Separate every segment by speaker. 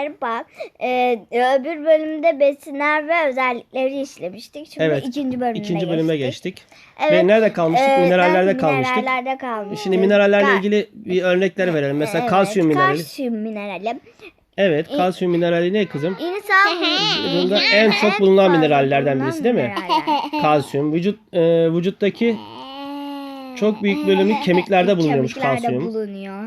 Speaker 1: Merhaba. Ee, öbür bölümde besinler ve özellikleri işlemiştik. Şimdi
Speaker 2: Evet.
Speaker 1: ikinci bölüme
Speaker 2: İkinci bölüme geçtik.
Speaker 1: Evet.
Speaker 2: Ve nerede kalmıştık?
Speaker 1: Ee,
Speaker 2: Minerallerde kalmıştık.
Speaker 1: Minerallerde kalmıştık.
Speaker 2: Şimdi minerallerle
Speaker 1: Ka-
Speaker 2: ilgili bir örnekler verelim. Mesela
Speaker 1: Evet,
Speaker 2: kalsiyum minerali.
Speaker 1: Kalsiyum minerali.
Speaker 2: Evet, kalsiyum minerali ne kızım?
Speaker 1: İnsan
Speaker 2: Vücudunda en çok bulunan minerallerden birisi değil mi? Kalsiyum. Vücut e, vücuttaki çok büyük bölümü kemiklerde bulunuyormuş
Speaker 1: Kemiklerde
Speaker 2: kalsiyum.
Speaker 1: bulunuyor.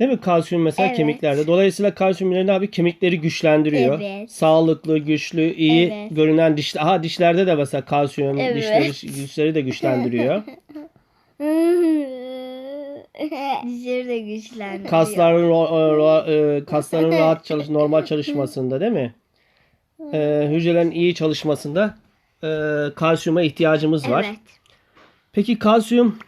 Speaker 2: Değil mi? Kalsiyum mesela
Speaker 1: Evet.
Speaker 2: kemiklerde. Dolayısıyla kalsiyum minerali abi kemikleri güçlendiriyor.
Speaker 1: Evet.
Speaker 2: Sağlıklı, güçlü, iyi
Speaker 1: Evet.
Speaker 2: görünen diş. Aha dişlerde de mesela kalsiyum
Speaker 1: Evet.
Speaker 2: dişleri dişleri de güçlendiriyor.
Speaker 1: Dişleri de güçlendiriyor.
Speaker 2: kasların ro- ro- e, kasların rahat çalış normal çalışmasında değil mi? E, hücrelerin iyi çalışmasında e, kalsiyuma ihtiyacımız var.
Speaker 1: Evet.
Speaker 2: Peki kalsiyum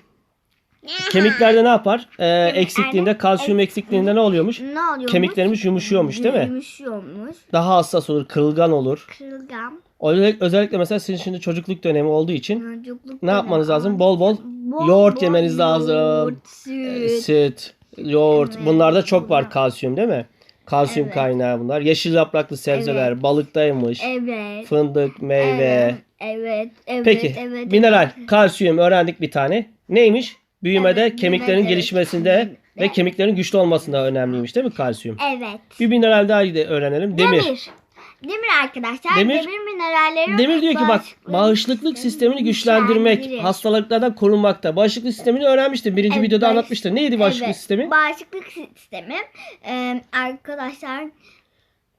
Speaker 2: kemiklerde ne yapar? E, eksikliğinde kalsiyum eksikliğinde ne oluyormuş?
Speaker 1: Ne oluyormuş?
Speaker 2: Kemiklerimiz yumuşuyormuş değil mi?
Speaker 1: Yumuşuyormuş.
Speaker 2: Daha hassas olur, kırılgan olur.
Speaker 1: Kırılgan.
Speaker 2: Özellikle, özellikle mesela sizin şimdi çocukluk dönemi olduğu için
Speaker 1: Çocukluk
Speaker 2: ne yapmanız
Speaker 1: dönemi.
Speaker 2: lazım? Bol bol
Speaker 1: Bol
Speaker 2: yoğurt
Speaker 1: bol
Speaker 2: yemeniz lazım.
Speaker 1: yoğurt,
Speaker 2: e,
Speaker 1: süt.
Speaker 2: süt, yoğurt.
Speaker 1: Evet,
Speaker 2: Bunlarda çok var kalsiyum değil mi? Kalsiyum
Speaker 1: Evet.
Speaker 2: kaynağı bunlar. Yeşil yapraklı sebzeler, balıktaymış.
Speaker 1: Evet.
Speaker 2: Fındık, meyve.
Speaker 1: Evet. Evet. Evet.
Speaker 2: Peki,
Speaker 1: evet,
Speaker 2: mineral, kalsiyum öğrendik bir tane. Neymiş? Büyümede
Speaker 1: Evet,
Speaker 2: kemiklerin
Speaker 1: büyümede,
Speaker 2: gelişmesinde ve kemiklerin güçlü olmasında önemliymiş değil mi kalsiyum?
Speaker 1: Evet.
Speaker 2: Bir mineral daha de öğrenelim. Demir.
Speaker 1: Demir. Demir arkadaşlar.
Speaker 2: Demir-
Speaker 1: Demir, mineralleri
Speaker 2: Demir diyor ki bak
Speaker 1: bağışıklık
Speaker 2: sistemini güçlendirmek,
Speaker 1: güçlendirir.
Speaker 2: hastalıklardan korunmakta. Bağışıklık sistemini öğrenmiştim. Birinci
Speaker 1: Evet,
Speaker 2: videoda anlatmıştım. Neydi bağışıklık
Speaker 1: Evet,
Speaker 2: sistemi?
Speaker 1: Bağışıklık sistemi. Ee, arkadaşlar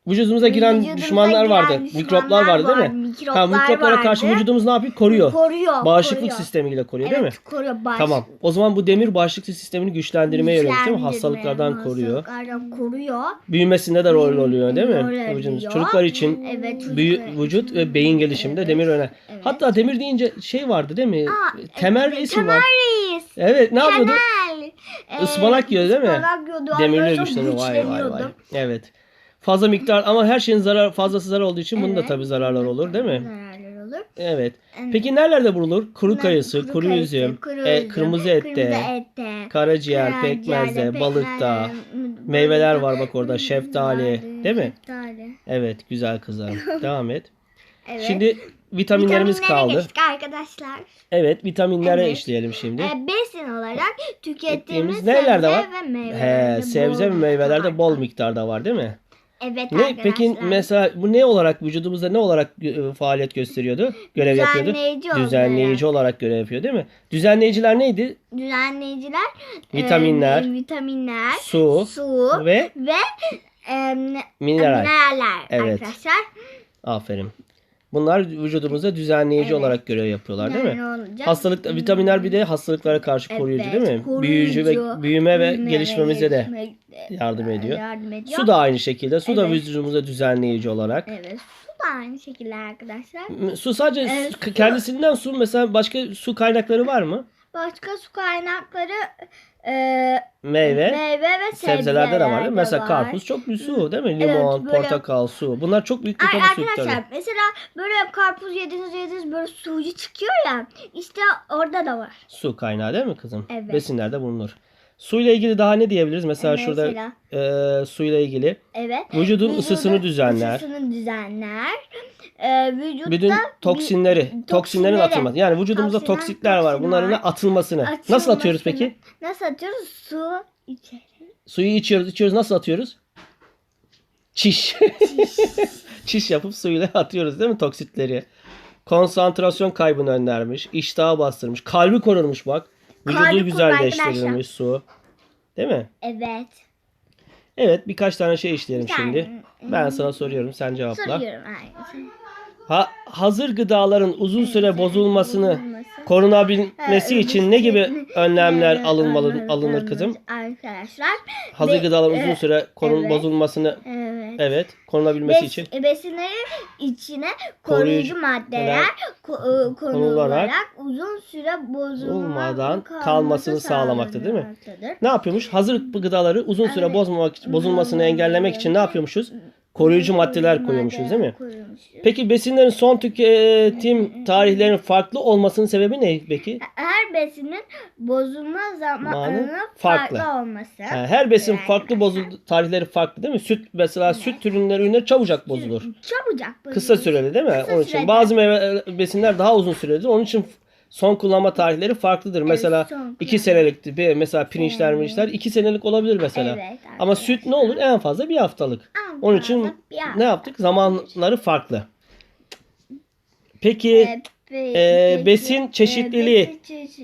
Speaker 2: Vücudumuza giren
Speaker 1: vücudumuza
Speaker 2: düşmanlar
Speaker 1: giren
Speaker 2: vardı. Mikroplar vardı değil mi?
Speaker 1: mikroplar
Speaker 2: ha, mikroplara karşı
Speaker 1: vardı.
Speaker 2: vücudumuz ne yapıyor? Koruyor.
Speaker 1: koruyor.
Speaker 2: Bağışıklık
Speaker 1: koruyor.
Speaker 2: sistemiyle koruyor değil mi?
Speaker 1: Evet koruyor. Bağışıklık
Speaker 2: Tamam. O zaman bu demir bağışıklık sistemini güçlendirmeye yönelik değil mi? Hastalıklardan koruyor.
Speaker 1: Hastalıklardan koruyor.
Speaker 2: Büyümesinde de rol oluyor değil mi? Vücudumuz. Çocuklar için
Speaker 1: Evet.
Speaker 2: büyü, vücut ve beyin gelişiminde demir önemli.
Speaker 1: Evet.
Speaker 2: Hatta demir deyince şey vardı değil mi?
Speaker 1: Aa,
Speaker 2: Temel
Speaker 1: evet,
Speaker 2: resim
Speaker 1: Temel
Speaker 2: var.
Speaker 1: reis.
Speaker 2: Evet ne yapıyordu?
Speaker 1: Temel. Ee,
Speaker 2: Ispanak yiyor değil mi?
Speaker 1: ıspanak yiyordu.
Speaker 2: Demirle güçleniyor. Vay vay vay. Evet. Fazla miktar ama her şeyin zarar fazlası zarar olduğu için bunun da
Speaker 1: Evet.
Speaker 2: tabii zararlar olur değil mi?
Speaker 1: Zararlar olur.
Speaker 2: Evet.
Speaker 1: Evet.
Speaker 2: Peki nerelerde bulunur? Kuru kayısı, kuru,
Speaker 1: kayısı,
Speaker 2: üzüm,
Speaker 1: kuru
Speaker 2: e,
Speaker 1: üzüm,
Speaker 2: kırmızı ette,
Speaker 1: kırmızı ette,
Speaker 2: karaciğer,
Speaker 1: karaciğerde,
Speaker 2: pekmezde, balıkta,
Speaker 1: pekmezde,
Speaker 2: meyveler var bak orada, şeftali, değil mi?
Speaker 1: Şeftali.
Speaker 2: Evet, güzel kızlarım. Devam et.
Speaker 1: Evet.
Speaker 2: Şimdi vitaminlerimiz
Speaker 1: Vitaminlere
Speaker 2: kaldı.
Speaker 1: geçtik arkadaşlar.
Speaker 2: Evet, vitaminlere
Speaker 1: Evet.
Speaker 2: işleyelim şimdi.
Speaker 1: Ee, besin olarak tükettiğimiz
Speaker 2: Ettiğimiz
Speaker 1: sebze
Speaker 2: var?
Speaker 1: ve meyvelerde
Speaker 2: He, sebze ve meyvelerde bol
Speaker 1: miktarda
Speaker 2: var değil mi?
Speaker 1: Evet
Speaker 2: Ne
Speaker 1: arkadaşlar.
Speaker 2: peki mesela bu ne olarak vücudumuzda ne olarak e, faaliyet gösteriyordu? Görev yapıyordu.
Speaker 1: Düzenleyici olarak.
Speaker 2: Düzenleyici olarak görev yapıyor değil mi? Düzenleyiciler neydi?
Speaker 1: Düzenleyiciler,
Speaker 2: Vitaminler,
Speaker 1: e, vitaminler,
Speaker 2: Su
Speaker 1: su
Speaker 2: ve
Speaker 1: ve e,
Speaker 2: mineral.
Speaker 1: mineraller
Speaker 2: Evet.
Speaker 1: arkadaşlar.
Speaker 2: Aferin. Bunlar vücudumuzda düzenleyici
Speaker 1: Evet.
Speaker 2: olarak görev yapıyorlar değil mi?
Speaker 1: Olacak?
Speaker 2: Hastalık vitaminler bir de hastalıklara karşı
Speaker 1: Evet,
Speaker 2: koruyucu değil mi?
Speaker 1: koruyucu,
Speaker 2: Büyücü ve büyüme ve gelişmemize de yardım ediyor.
Speaker 1: yardım ediyor.
Speaker 2: Su da aynı şekilde. Su da
Speaker 1: Evet.
Speaker 2: vücudumuzda düzenleyici olarak.
Speaker 1: Evet. Su da aynı şekilde arkadaşlar.
Speaker 2: Su sadece
Speaker 1: Evet,
Speaker 2: su- kendisinden su mesela başka su kaynakları var mı?
Speaker 1: Başka su kaynakları e,
Speaker 2: Meyve,
Speaker 1: meyve ve
Speaker 2: sebzelerde de var değil mi? Mesela
Speaker 1: var.
Speaker 2: karpuz çok bir su değil mi?
Speaker 1: Evet,
Speaker 2: Limon,
Speaker 1: böyle-
Speaker 2: portakal, su. Bunlar çok büyük bir su
Speaker 1: arkadaşlar
Speaker 2: miktarı.
Speaker 1: mesela böyle karpuz yediniz yediniz böyle suyu çıkıyor ya işte orada da var.
Speaker 2: Su kaynağı değil mi kızım?
Speaker 1: Evet.
Speaker 2: Besinlerde bulunur. Suyla ilgili daha ne diyebiliriz? Mesela şurada
Speaker 1: Mesela.
Speaker 2: e, suyla ilgili
Speaker 1: Evet.
Speaker 2: vücudun
Speaker 1: Vücudun
Speaker 2: ısısını düzenler.
Speaker 1: Isısını düzenler. Ee, vücutta
Speaker 2: Bütün toksinleri, toksinlerin
Speaker 1: toksinleri-
Speaker 2: atılması. Yani vücudumuzda
Speaker 1: Toksiner,
Speaker 2: toksikler var. Bunların
Speaker 1: var.
Speaker 2: atılmasını. Nasıl atıyoruz
Speaker 1: Atılmasını-
Speaker 2: peki?
Speaker 1: Nasıl atıyoruz? Su içeri.
Speaker 2: Suyu içiyoruz, içiyoruz. Nasıl atıyoruz? Çiş. Çiş yapıp suyla atıyoruz değil mi toksitleri? Konsantrasyon kaybını önlermiş. iştahı bastırmış. Kalbi korurmuş bak. Vücudu güzelleştirilmiş su. Değil mi?
Speaker 1: Evet.
Speaker 2: Evet birkaç tane şey işleyelim şimdi. Ben sana soruyorum sen cevapla.
Speaker 1: Soruyorum. Aynen.
Speaker 2: Ha, hazır gıdaların uzun süre bozulmasını
Speaker 1: Bozulması.
Speaker 2: korunabilmesi için ne gibi önlemler alınmalı
Speaker 1: alınır,
Speaker 2: kızım?
Speaker 1: Arkadaşlar.
Speaker 2: Hazır gıdaların uzun
Speaker 1: e,
Speaker 2: süre korun
Speaker 1: evet.
Speaker 2: bozulmasını
Speaker 1: Evet.
Speaker 2: evet korunabilmesi
Speaker 1: Bes-
Speaker 2: için
Speaker 1: besinlerin içine
Speaker 2: Koruyucu
Speaker 1: maddeler ko- e, konularak uzun süre bozulmadan
Speaker 2: kalmasını sağlamakta, değil mi? ne yapıyormuş? Hazır gıdaları uzun süre bozmamak bozulmasını engellemek için ne yapıyormuşuz? Koruyucu maddeler koyuyormuşuz değil mi? Peki besinlerin son tüketim tarihlerinin farklı olmasının sebebi ne peki?
Speaker 1: Her besinin bozulma zamanı
Speaker 2: Zamanı
Speaker 1: farklı,
Speaker 2: farklı.
Speaker 1: olması.
Speaker 2: Ha, her besin farklı bozul tarihleri farklı değil mi? Süt mesela süt ürünleri ürünleri çabucak bozulur.
Speaker 1: Çabucak bozulur.
Speaker 2: Kısa süreli değil mi?
Speaker 1: Kısa
Speaker 2: Onun için
Speaker 1: sürede.
Speaker 2: bazı meyve besinler daha uzun sürelidir. Onun için son kullanma tarihleri farklıdır. mesela
Speaker 1: son
Speaker 2: 2 senelikti. Bir- Mesela pirinçler,
Speaker 1: Evet.
Speaker 2: mirinçler 2 senelik olabilir mesela.
Speaker 1: Evet,
Speaker 2: Ama süt ne olur? En fazla bir haftalık.
Speaker 1: En
Speaker 2: Onun için
Speaker 1: hafta.
Speaker 2: ne yaptık? Zamanları farklı. Peki
Speaker 1: Ee,
Speaker 2: besin
Speaker 1: e,
Speaker 2: çeşitliliği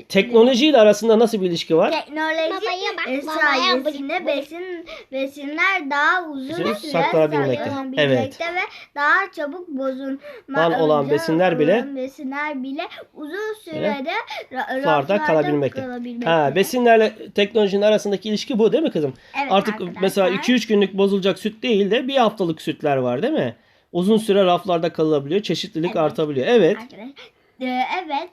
Speaker 2: teknolojiyle arasında nasıl bir ilişki var?
Speaker 1: Teknoloji
Speaker 3: Babaya bak, babaya
Speaker 1: sayesinde besin besinler daha uzun süre
Speaker 2: saklanabilmekte.
Speaker 1: saklanabilmekte ve daha çabuk bozulma
Speaker 2: Van olan
Speaker 1: önce
Speaker 2: besinler bile-
Speaker 1: olan besinler bile uzun sürede ra-
Speaker 2: Fuarda
Speaker 1: raflarda
Speaker 2: kalabilmekte.
Speaker 1: kalabilmekte.
Speaker 2: Ha, besinlerle teknolojinin arasındaki ilişki bu değil mi kızım?
Speaker 1: Evet
Speaker 2: Artık
Speaker 1: arkadaşlar.
Speaker 2: mesela 2-3 günlük bozulacak süt değil de bir haftalık sütler var değil mi? Uzun süre raflarda kalabiliyor, çeşitlilik
Speaker 1: Evet.
Speaker 2: artabiliyor. Evet.
Speaker 1: Arkadaşlar, e, evet.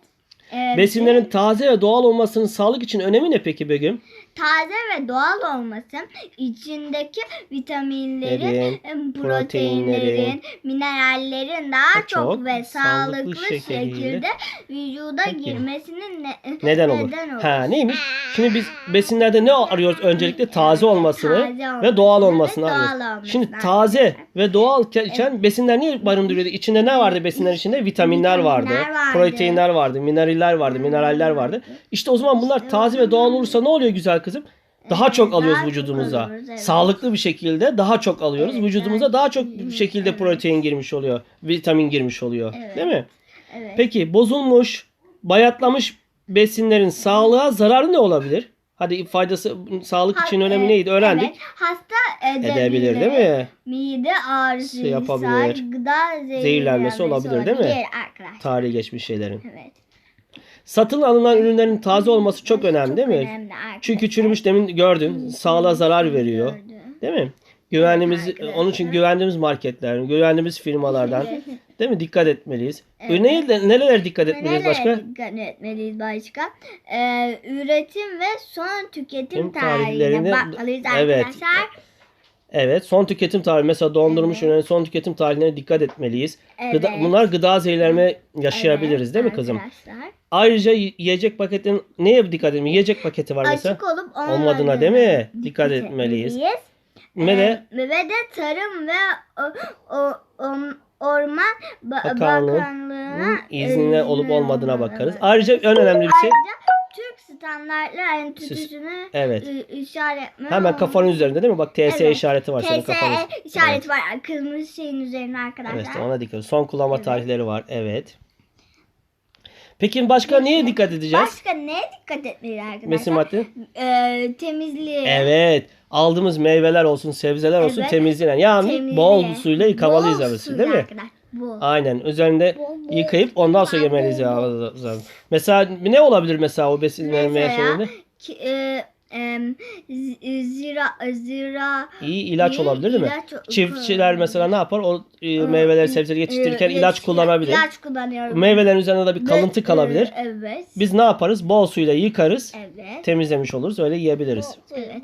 Speaker 1: E,
Speaker 2: Besinlerin taze ve doğal olmasının sağlık için önemi ne peki Begüm?
Speaker 1: Taze ve doğal olması içindeki vitaminlerin,
Speaker 2: Derin,
Speaker 1: em,
Speaker 2: proteinlerin,
Speaker 1: minerallerin daha
Speaker 2: çok
Speaker 1: çok, ve
Speaker 2: sağlıklı
Speaker 1: sağlıklı,
Speaker 2: şekilde
Speaker 1: şekilde vücuda
Speaker 2: Peki.
Speaker 1: girmesinin ne-
Speaker 2: Neden olur?
Speaker 1: Neden olur?
Speaker 2: Ha neymiş? Şimdi biz besinlerde ne arıyoruz? Öncelikle taze olmasını
Speaker 1: Taze
Speaker 2: ve doğal
Speaker 1: olmasını ve doğal
Speaker 2: arıyoruz.
Speaker 1: olmasını
Speaker 2: Şimdi taze ve doğal iken besinler niye barındırıyordu? İçinde ne vardı besinler içinde? Vitaminler vardı,
Speaker 1: Vitaminler vardı.
Speaker 2: proteinler vardı, mineraller vardı, mineraller vardı. İşte o zaman bunlar taze ve doğal olursa ne oluyor güzel kızım? Daha
Speaker 1: Evet,
Speaker 2: çok alıyoruz
Speaker 1: daha çok
Speaker 2: vücudumuza.
Speaker 1: alıyoruz, evet.
Speaker 2: Sağlıklı bir şekilde daha çok alıyoruz.
Speaker 1: Evet,
Speaker 2: Vücudumuza daha çok şekilde
Speaker 1: evet.
Speaker 2: protein girmiş oluyor. Vitamin girmiş oluyor.
Speaker 1: Evet.
Speaker 2: Değil mi?
Speaker 1: Evet.
Speaker 2: Peki bozulmuş, bayatlamış besinlerin sağlığa zararı ne olabilir? Hadi faydası, sağlık için
Speaker 1: Ha-
Speaker 2: önemi neydi? Öğrendik.
Speaker 1: Evet, hasta edebilir.
Speaker 2: Edebilir değil mi?
Speaker 1: Mide ağrısı,
Speaker 2: Şey yapabilir.
Speaker 1: gıda zehirlenmesi,
Speaker 2: Zehirlenmesi olabilir, değil mi?
Speaker 1: Arkadaşlar.
Speaker 2: Tarihi geçmiş şeylerin.
Speaker 1: Evet.
Speaker 2: Satın alınan ürünlerin taze olması çok önemli değil mi?
Speaker 1: önemli.
Speaker 2: Çünkü çürümüş demin gördün. Sağlığa zarar veriyor. Değil mi? Güvenliğimiz, onun için güvendiğimiz marketler, güvendiğimiz firmalardan değil mi? Dikkat etmeliyiz.
Speaker 1: Evet.
Speaker 2: Ne, nelere dikkat etmeliyiz
Speaker 1: Nelere
Speaker 2: başka?
Speaker 1: dikkat etmeliyiz başka? Ee, üretim ve son tüketim tarihine bakmalıyız
Speaker 2: Evet.
Speaker 1: arkadaşlar.
Speaker 2: Evet, son tüketim tarihi. Mesela dondurulmuş
Speaker 1: Evet.
Speaker 2: ürünlerin son tüketim tarihlerine dikkat etmeliyiz. Gıda,
Speaker 1: Evet.
Speaker 2: bunlar gıda zehirlenme yaşayabiliriz
Speaker 1: Evet,
Speaker 2: değil mi kızım?
Speaker 1: Arkadaşlar.
Speaker 2: Ayrıca y- yiyecek paketin neye dikkat etmeliyiz? Yiyecek paketi var mesela.
Speaker 1: Açık olup olmadığına,
Speaker 2: değil mi? Dikkat etmeliyiz. Ve de
Speaker 1: Ee, ve de Tarım ve o, o, o- Orman Ba-
Speaker 2: Bakanlığı
Speaker 1: Bakanlığı'na
Speaker 2: iznine olup olmadığına bakarız.
Speaker 1: Evet.
Speaker 2: Ayrıca en önemli bir şey
Speaker 1: Ayrıca Türk Standartlar Enstitüsü'nü
Speaker 2: evet.
Speaker 1: işaretme.
Speaker 2: Hemen kafanın üzerinde değil mi? Bak TS
Speaker 1: Evet.
Speaker 2: işareti var senin kafanın.
Speaker 1: TSE işareti var kırmızı şeyin üzerine arkadaşlar.
Speaker 2: Evet, ona dikkat. Son kullanma
Speaker 1: Evet.
Speaker 2: tarihleri var. Evet. Peki başka neye dikkat edeceğiz?
Speaker 1: Başka neye dikkat etmeliyiz arkadaşlar?
Speaker 2: Besin madde?
Speaker 1: Ee, temizliği.
Speaker 2: Evet. Aldığımız meyveler olsun, sebzeler olsun
Speaker 1: Evet.
Speaker 2: temizlenen. Yani
Speaker 1: Temizliği.
Speaker 2: bol suyla yıkamalıyız
Speaker 1: Bol suyla
Speaker 2: değil mi?
Speaker 1: arkadaşlar,
Speaker 2: Aynen. Üzerinde
Speaker 1: Bol bol
Speaker 2: yıkayıp ondan sonra yemeliyiz ya. Mesela ne olabilir mesela o besinlerin
Speaker 1: Mesela
Speaker 2: meyvelerinde?
Speaker 1: ki, e, z- zira zira
Speaker 2: İyi ilaç
Speaker 1: iyi
Speaker 2: olabilir değil mi?
Speaker 1: ilaç-
Speaker 2: Çiftçiler mesela ne yapar? O e, meyveleri, sebzeleri yetiştirirken
Speaker 1: e,
Speaker 2: ilaç kullanabilir.
Speaker 1: İlaç kullanıyorum.
Speaker 2: Meyvelerin üzerinde de bir
Speaker 1: Ve,
Speaker 2: kalıntı kalabilir.
Speaker 1: e, evet.
Speaker 2: Biz ne yaparız? Bol suyla yıkarız.
Speaker 1: Evet.
Speaker 2: Temizlemiş oluruz. Öyle yiyebiliriz.
Speaker 1: Evet.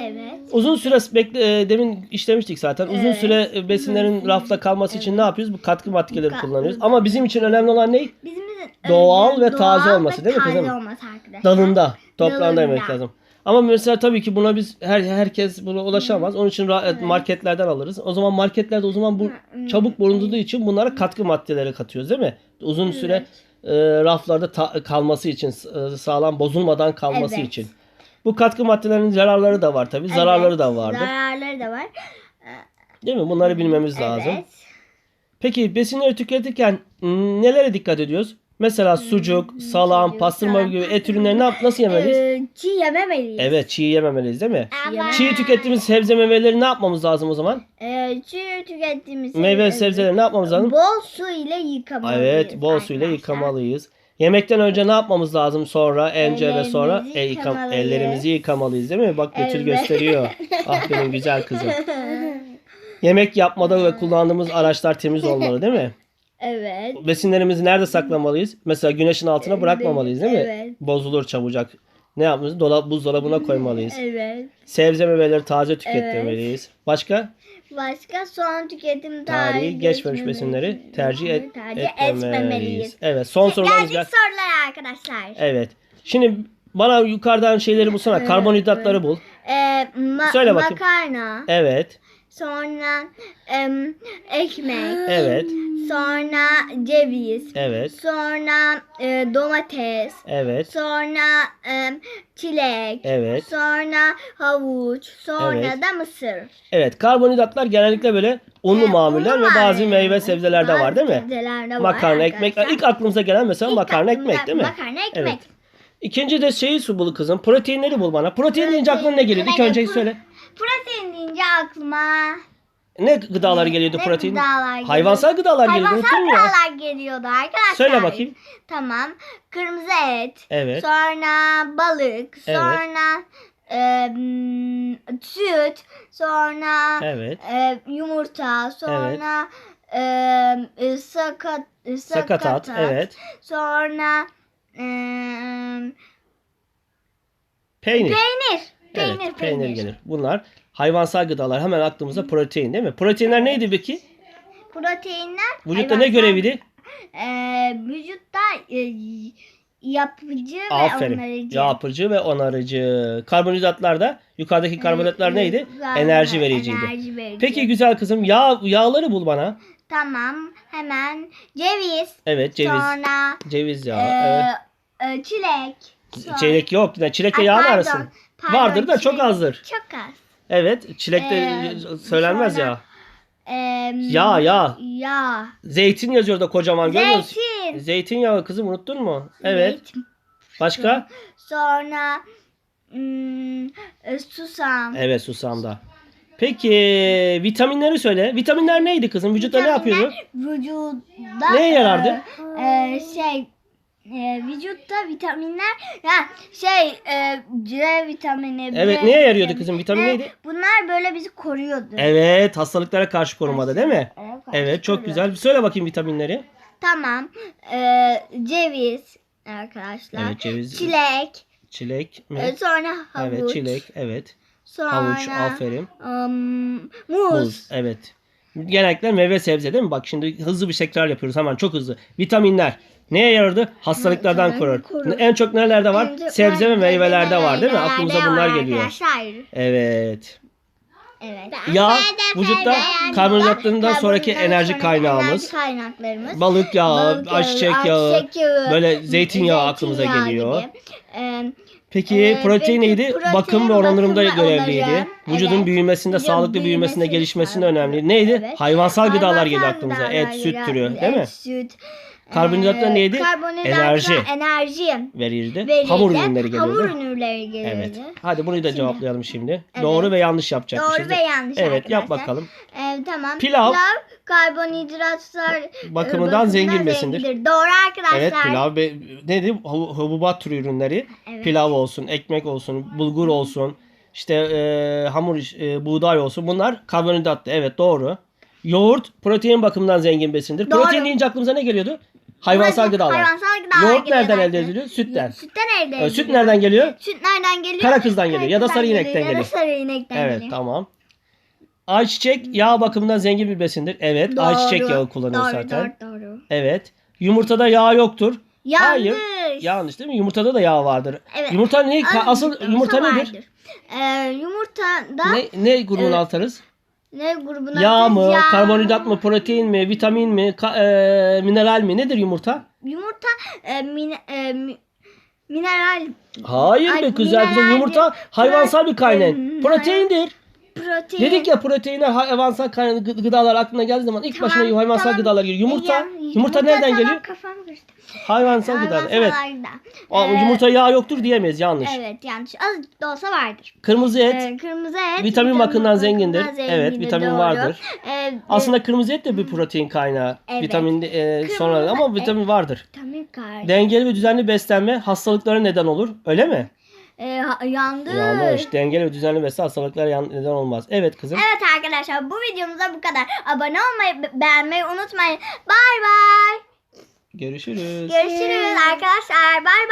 Speaker 1: Evet.
Speaker 2: Uzun süre bekle, e, demin işlemiştik zaten. Uzun
Speaker 1: Evet.
Speaker 2: süre e, besinlerin rafta kalması için ne yapıyoruz? Bu katkı maddeleri
Speaker 1: Ka-
Speaker 2: kullanıyoruz. Ama bizim için önemli olan ne?
Speaker 1: Bizim
Speaker 2: Doğal ve taze
Speaker 1: doğal
Speaker 2: olması
Speaker 1: ve
Speaker 2: değil mi
Speaker 1: taze
Speaker 2: kızım?
Speaker 1: olması arkadaşlar.
Speaker 2: Dalında, toprağında
Speaker 1: Dalında.
Speaker 2: yemek lazım. Ama mesela tabii ki buna biz her herkes buna ulaşamaz. Onun için ra- marketlerden alırız. O zaman marketlerde o zaman bu çabuk bulunduğu için bunlara katkı maddeleri katıyoruz değil mi? Uzun süre e, raflarda ta- kalması için, e, sağlam bozulmadan kalması
Speaker 1: Evet.
Speaker 2: için. Bu katkı maddelerinin zararları da var tabii. Zararları da vardır.
Speaker 1: Zararları da var.
Speaker 2: Değil mi? Bunları bilmemiz lazım.
Speaker 1: Evet.
Speaker 2: Peki besinleri tüketirken nelere dikkat ediyoruz? Mesela sucuk, salam, pastırma gibi et ürünlerini ne yap- nasıl yemeliyiz?
Speaker 1: Ee, çiğ yememeliyiz.
Speaker 2: Evet, çiğ yememeliyiz değil mi?
Speaker 1: Ama-
Speaker 2: Çiğ tükettiğimiz sebze meyveleri ne yapmamız lazım o zaman?
Speaker 1: Ee, çiğ tükettiğimiz
Speaker 2: Meyve
Speaker 1: sebzeleri
Speaker 2: sebzeleri ne yapmamız lazım?
Speaker 1: Bol su ile yıkamalıyız.
Speaker 2: Evet, bol suyla
Speaker 1: arkadaşlar.
Speaker 2: yıkamalıyız. Yemekten önce ne yapmamız lazım? Sonra önce ve sonra
Speaker 1: Ellerimizi
Speaker 2: e, yıka-
Speaker 1: yıkamalıyız.
Speaker 2: ellerimizi yıkamalıyız değil mi? Bak Betül
Speaker 1: Evet.
Speaker 2: gösteriyor. ah benim güzel kızım. Yemek yapmada ve kullandığımız araçlar temiz olmalı değil mi?
Speaker 1: Evet.
Speaker 2: Besinlerimizi nerede saklamalıyız? Mesela güneşin altına bırakmamalıyız değil mi?
Speaker 1: Evet.
Speaker 2: Bozulur çabucak. ne yapmalıyız? Dolap, buzdolabına koymalıyız.
Speaker 1: Evet.
Speaker 2: Sebze meyveleri taze tüketmeliyiz. Başka?
Speaker 1: Başka son tüketim
Speaker 2: Tarihi geçmemiş besinleri tercih, et,
Speaker 1: tercih
Speaker 2: etmemeliyiz.
Speaker 1: etmemeliyiz.
Speaker 2: Evet son sorumuz
Speaker 1: Geldik
Speaker 2: gel.
Speaker 1: sorulara arkadaşlar.
Speaker 2: Evet. Şimdi bana yukarıdan şeyleri bulsana. Karbonhidratları bul.
Speaker 1: Ee, ma-
Speaker 2: Söyle bakayım.
Speaker 1: Makarna.
Speaker 2: Evet.
Speaker 1: Sonra em, ekmek.
Speaker 2: Evet.
Speaker 1: Sonra ceviz.
Speaker 2: Evet.
Speaker 1: Sonra e, domates.
Speaker 2: Evet.
Speaker 1: Sonra em, çilek.
Speaker 2: Evet.
Speaker 1: Sonra havuç. Sonra
Speaker 2: Evet.
Speaker 1: da mısır.
Speaker 2: Evet. Karbonhidratlar genellikle böyle unlu
Speaker 1: Evet,
Speaker 2: mamuller ve bazı meyve sebzelerde
Speaker 1: Bazı
Speaker 2: var değil mi?
Speaker 1: sebzelerde var
Speaker 2: Makarna, ekmek. İlk aklımıza gelen mesela
Speaker 1: İlk
Speaker 2: makarna, ekmek değil mi?
Speaker 1: Makarna ekmek.
Speaker 2: Evet. İkinci de şeyi su bul kızım. Proteinleri bul bana. Protein deyince aklına ne geliyor? İlk önce söyle.
Speaker 1: Protein deyince aklıma
Speaker 2: Ne gıdalar geliyordu
Speaker 1: ne
Speaker 2: protein?
Speaker 1: gıdalar?
Speaker 2: Hayvansal gıdalar geliyordu.
Speaker 1: Hayvansal
Speaker 2: Unuttun mu ya?
Speaker 1: gıdalar geliyordu arkadaşlar.
Speaker 2: Söyle bakayım.
Speaker 1: Tamam. Kırmızı et.
Speaker 2: Evet.
Speaker 1: Sonra balık.
Speaker 2: Evet.
Speaker 1: Sonra e, süt. Sonra
Speaker 2: Evet.
Speaker 1: e, yumurta. Sonra e, e, sakat, e,
Speaker 2: Sakatat. Evet.
Speaker 1: Sonra e,
Speaker 2: Peynir.
Speaker 1: peynir. Peynir,
Speaker 2: evet,
Speaker 1: peynir.
Speaker 2: peynir gelir. Bunlar hayvansal gıdalar. Hemen aklımıza protein değil mi? Proteinler neydi peki?
Speaker 1: Proteinler
Speaker 2: Vücutta ne görevliydi?
Speaker 1: e, vücutta e, yapıcı ve
Speaker 2: Aferin.
Speaker 1: onarıcı.
Speaker 2: Yapıcı ve onarıcı. Karbonhidratlar da yukarıdaki karbonhidratlar
Speaker 1: Evet,
Speaker 2: neydi?
Speaker 1: güzel,
Speaker 2: Enerji vericiydi.
Speaker 1: enerji verici.
Speaker 2: Peki güzel kızım yağ yağları bul bana.
Speaker 1: Tamam. Hemen ceviz.
Speaker 2: Evet ceviz.
Speaker 1: Sonra
Speaker 2: Ceviz yağı.
Speaker 1: e,
Speaker 2: evet.
Speaker 1: e, çilek.
Speaker 2: Çilek yok. Çilekle yağ mı arasın?
Speaker 1: Pardon,
Speaker 2: Vardır da çok
Speaker 1: çilek.
Speaker 2: azdır.
Speaker 1: Çok az.
Speaker 2: Evet. Çilekte
Speaker 1: Ee,
Speaker 2: söylenmez
Speaker 1: sonra-
Speaker 2: ya.
Speaker 1: E,
Speaker 2: Yağ, yağ.
Speaker 1: Yağ.
Speaker 2: Zeytin yazıyor da kocaman görüyor musun?
Speaker 1: Zeytin.
Speaker 2: Zeytinyağı kızım unuttun mu? Evet.
Speaker 1: Zeytin.
Speaker 2: Başka?
Speaker 1: Sonra hmm, e, susam.
Speaker 2: Evet susamda. Peki vitaminleri söyle. Vitaminler neydi kızım? Vücutta ne yapıyordu?
Speaker 1: Vitaminler Vücuda
Speaker 2: Neye yarardı?
Speaker 1: e, e, şey e, vücutta vitaminler ya şey e, C vitamini B
Speaker 2: Evet neye yarıyordu
Speaker 1: vitamini-
Speaker 2: kızım? Vitamin
Speaker 1: e,
Speaker 2: neydi?
Speaker 1: Bunlar böyle bizi koruyordu.
Speaker 2: Evet hastalıklara karşı korumada değil mi?
Speaker 1: Evet,
Speaker 2: Evet çok
Speaker 1: koruyor.
Speaker 2: güzel. Söyle bakayım vitaminleri.
Speaker 1: Tamam. E, ceviz arkadaşlar.
Speaker 2: Evet ceviz.
Speaker 1: Çilek.
Speaker 2: Çilek mi?
Speaker 1: e, sonra havuç.
Speaker 2: Evet çilek. Evet.
Speaker 1: Sonra
Speaker 2: Havuç aferin.
Speaker 1: ım, muz.
Speaker 2: Muz. Evet. Genellikle meyve sebze değil mi? Bak şimdi hızlı bir tekrar yapıyoruz hemen çok hızlı. Vitaminler neye yarardı? Hastalıklardan korur.
Speaker 1: korur.
Speaker 2: En çok nerelerde var?
Speaker 1: Çok
Speaker 2: Sebze ve meyvelerde var değil mi? Aklımıza bunlar geliyor. Evet.
Speaker 1: Evet.
Speaker 2: Yağ vücutta karbonhidratlarından sonraki enerji kaynağımız.
Speaker 1: Enerji kaynaklarımız.
Speaker 2: Balık yağı,
Speaker 1: Balık
Speaker 2: ayçiçek
Speaker 1: yağı, ayçiçek yağı,
Speaker 2: böyle zeytinyağı aklımıza geliyor.
Speaker 1: Ee,
Speaker 2: Peki
Speaker 1: Ee,
Speaker 2: protein neydi?
Speaker 1: protein,
Speaker 2: bakım ve
Speaker 1: ve
Speaker 2: görevliydi. Vücudun
Speaker 1: Evet.
Speaker 2: büyümesinde, sağlıklı büyümesinde,
Speaker 1: büyümesi,
Speaker 2: gelişmesinde önemli. Neydi?
Speaker 1: Evet.
Speaker 2: Hayvansal gıdalar geliyor aklımıza. Et, süt türü, değil mi?
Speaker 1: Et, süt.
Speaker 2: Karbonhidratlar
Speaker 1: Ee,
Speaker 2: neydi?
Speaker 1: Karbonhidratlar
Speaker 2: Enerji
Speaker 1: enerji.
Speaker 2: verirdi.
Speaker 1: verirdi.
Speaker 2: Hamur ürünleri geliyordu.
Speaker 1: Hamur ürünleri geliyordu.
Speaker 2: Evet. Hadi bunu da cevaplayalım şimdi.
Speaker 1: Evet.
Speaker 2: Doğru ve yanlış yapacakmışız.
Speaker 1: Doğru ve yanlış
Speaker 2: Evet yap bakalım.
Speaker 1: Ee, tamam.
Speaker 2: Pilav.
Speaker 1: karbonhidratlar e,
Speaker 2: Bakımından zengin besindir.
Speaker 1: Doğru arkadaşlar.
Speaker 2: Evet pilav nedir? Hu- Hububat türü ürünleri.
Speaker 1: Evet.
Speaker 2: Pilav olsun, ekmek olsun, bulgur olsun, işte e, hamur, e, buğday olsun. Bunlar karbonhidratlı. Evet doğru. Yoğurt protein bakımından zengin besindir.
Speaker 1: Doğru.
Speaker 2: Protein deyince aklımıza ne geliyordu? Hayvansal
Speaker 1: Burası
Speaker 2: gıdalar.
Speaker 1: Hayvansal gıdalar
Speaker 2: Yoğurt nereden elde ediliyor? Sütten.
Speaker 1: Sütten elde
Speaker 2: E,
Speaker 1: ediliyor.
Speaker 2: süt nereden geliyor?
Speaker 1: Süt nereden geliyor?
Speaker 2: Kara kızdan geliyor ya da sarı inekten
Speaker 1: Ya
Speaker 2: geliyor.
Speaker 1: da sarı inekten
Speaker 2: Evet
Speaker 1: geliyor.
Speaker 2: tamam. Ayçiçek yağ bakımından zengin bir besindir. Evet
Speaker 1: Doğru.
Speaker 2: ayçiçek yağı kullanıyor
Speaker 1: doğru,
Speaker 2: zaten.
Speaker 1: Doğru doğru.
Speaker 2: Evet. Yumurtada yağ yoktur.
Speaker 1: Yanlış.
Speaker 2: Hayır. Yanlış değil mi? Yumurtada da yağ vardır.
Speaker 1: Evet.
Speaker 2: Yumurta ne? Asıl yumurta
Speaker 1: vardır.
Speaker 2: nedir?
Speaker 1: Ee, yumurtada ne,
Speaker 2: Ne, ne grubuna
Speaker 1: Evet.
Speaker 2: Atarız?
Speaker 1: grubuna
Speaker 2: Yağ mı,
Speaker 1: Yağ.
Speaker 2: karbonhidrat mı, protein mi, vitamin mi, ka- e, mineral mi? Nedir yumurta?
Speaker 1: Yumurta e, min, e, mi- mineral
Speaker 2: Hayır
Speaker 1: Ay,
Speaker 2: be güzel kızım.
Speaker 1: mineraldir.
Speaker 2: Yumurta hayvansal bir kaynak.
Speaker 1: Protein.
Speaker 2: Proteindir.
Speaker 1: Protein.
Speaker 2: Dedik ya proteine hayvansal kaynak gı- gıdalar aklına geldiği zaman ilk
Speaker 1: Tamam,
Speaker 2: başına hayvansal
Speaker 1: tamam.
Speaker 2: gıdalar geliyor. Yumurta,
Speaker 1: Ya,
Speaker 2: yumurta nereden
Speaker 1: tamam,
Speaker 2: geliyor?
Speaker 1: Kafam karıştı.
Speaker 2: Hayvansal gıdalar. Evet.
Speaker 1: Ee,
Speaker 2: yumurta yağ yoktur diyemeyiz. Yanlış.
Speaker 1: Evet yanlış. Az da olsa vardır.
Speaker 2: Kırmızı et
Speaker 1: Ee, kırmızı et.
Speaker 2: vitamin bakımından zengindir.
Speaker 1: bakımından
Speaker 2: Evet,
Speaker 1: zengindir,
Speaker 2: vitamin
Speaker 1: doğru.
Speaker 2: vardır.
Speaker 1: Ee,
Speaker 2: Aslında kırmızı et de bir protein kaynağı.
Speaker 1: Evet.
Speaker 2: Vitamin e, sonra ama
Speaker 1: et.
Speaker 2: vitamin vardır.
Speaker 1: vitamin kar.
Speaker 2: Dengeli ve düzenli beslenme hastalıklara neden olur. Öyle mi?
Speaker 1: Ha- yandı.
Speaker 2: Yanlış. Dengeli ve düzenli beslenme hastalıklara yan- neden olmaz. Evet kızım.
Speaker 1: Evet arkadaşlar bu videomuzda bu kadar. Abone olmayı, be- beğenmeyi unutmayın. Bay bay.
Speaker 2: Görüşürüz.
Speaker 1: Görüşürüz arkadaşlar. Bay bay.